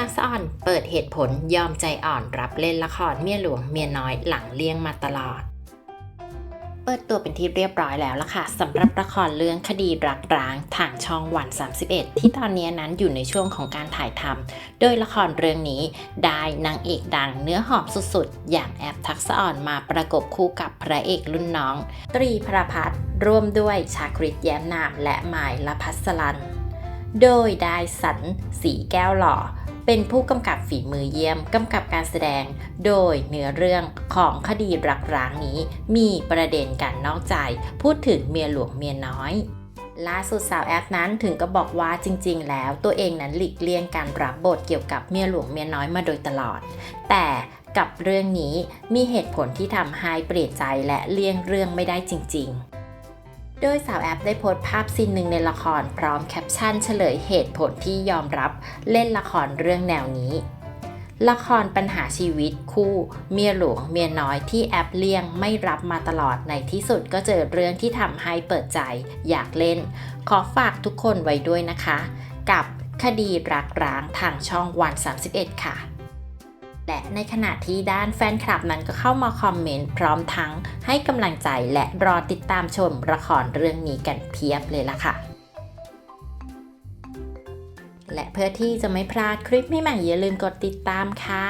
ทักษะอ่อนเปิดเหตุผลยอมใจอ่อนรับเล่นละครเมียหลวงเมียน้อยหลังเลี่ยงมาตลอด เปิดตัวเป็นที่เรียบร้อยแล้วล่ะค่ะสำหรับละครเรื่องคดีรักร้างทางช่องวัน 31 ที่ตอนนี้นั้นอยู่ในช่วงของการถ่ายทำโดยละครเรื่องนี้ได้นางเอกดังเนื้อหอมสุดๆ อย่างแอปทักษะอ่อนมาประกบคู่กับพระเอกรุ่นน้อง ตรีพระพัฒน์ร่วมด้วยชาคริตแย้มนามและหมายละพัสลัน โดยได้สันสีแก้วหล่อ เป็นผู้กำกับฝีมือเยี่ยม กำกับการแสดง โดยเนื้อเรื่องของคดีรักร้างนี้ มีประเด็นการนอกใจ พูดถึงเมียหลวงเมียน้อยล่าสุดสาวแอฟนั้นถึงก็บอกว่าจริงๆ แล้วตัวเองนั้นหลีกเลี่ยงการรับบทเกี่ยวกับเมียหลวงเมียน้อยมาโดยตลอด แต่กับเรื่องนี้มีเหตุผลที่ทำให้เปลี่ยนใจและเลี่ยงเรื่องไม่ได้จริง ๆ โดยสาวแอปได้โพสต์ภาพซีนหนึ่งในละครพร้อมแคปชั่นเฉลยเหตุผลที่ยอมรับเล่นละครเรื่องแนวนี้ ละครปัญหาชีวิตคู่เมียหลวงเมียน้อยที่แอปเลี่ยงไม่รับมาตลอดในที่สุดก็เจอเรื่องที่ทำให้เปิดใจอยากเล่น ขอฝากทุกคนไว้ด้วยนะคะ กับคดีรักร้างทางช่องวัน 31 ค่ะ และในขณะที่ด้านแฟนคลับนั้นก็เข้ามาคอมเมนต์พร้อมทั้งให้กำลังใจและรอติดตามชมละครเรื่องนี้กันเพียบเลยล่ะค่ะและเพื่อที่จะไม่พลาดคลิปใหม่ๆอย่าลืมกดติดตามค่ะ